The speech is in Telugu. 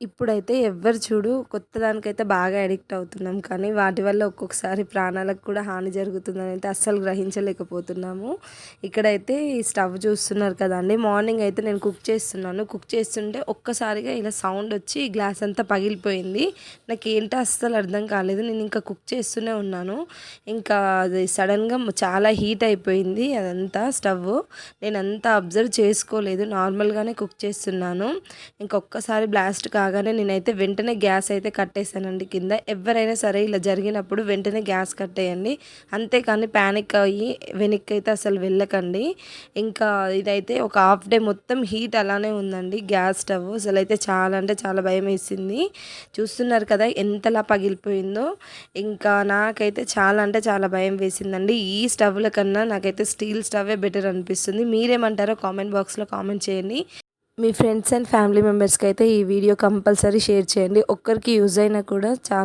ఇప్పుడైతే ఎవ్వరు చూడు కొత్త దానికైతే బాగా అడిక్ట్ అవుతున్నాం. కానీ వాటి వల్ల ఒక్కొక్కసారి ప్రాణాలకు కూడా హాని జరుగుతుందని అయితే అస్సలు గ్రహించలేకపోతున్నాము. ఇక్కడైతే ఈ స్టవ్ చూస్తున్నారు కదండి. మార్నింగ్ అయితే నేను కుక్ చేస్తున్నాను. కుక్ చేస్తుంటే ఒక్కసారిగా ఇలా సౌండ్ వచ్చి గ్లాస్ అంతా పగిలిపోయింది. నాకు ఏంటో అస్సలు అర్థం కాలేదు. నేను ఇంకా కుక్ చేస్తూనే ఉన్నాను. ఇంకా అది సడన్గా చాలా హీట్ అయిపోయింది అదంతా స్టవ్. నేను అంతా అబ్జర్వ్ చేసుకోలేదు. నార్మల్గానే కుక్ చేస్తున్నాను. ఇంకొకసారి బ్లాస్ట్ రాగానే నేనైతే వెంటనే గ్యాస్ అయితే కట్టేశానండి కింద. ఎవరైనా సరే ఇలా జరిగినప్పుడు వెంటనే గ్యాస్ కట్టేయండి. అంతేకాని ప్యానిక్ అయ్యి వెనక్కి అయితే అసలు వెళ్ళకండి. ఇంకా ఇదైతే ఒక హాఫ్ డే మొత్తం హీట్ అలానే ఉందండి గ్యాస్ స్టవ్. అసలు అయితే చాలా అంటే చాలా భయం వేసింది. చూస్తున్నారు కదా ఎంతలా పగిలిపోయిందో. ఇంకా నాకైతే చాలా అంటే చాలా భయం వేసిందండి. ఈ స్టవ్ల కన్నా నాకైతే స్టీల్ స్టవే బెటర్ అనిపిస్తుంది. మీరేమంటారో కామెంట్ బాక్స్లో కామెంట్ చేయండి. మీ ఫ్రెండ్స్ అండ్ ఫ్యామిలీ మెంబర్స్కి అయితే ఈ వీడియో కంపల్సరీ షేర్ చేయండి. ఒక్కరికి యూజ్ అయినా కూడా చాలా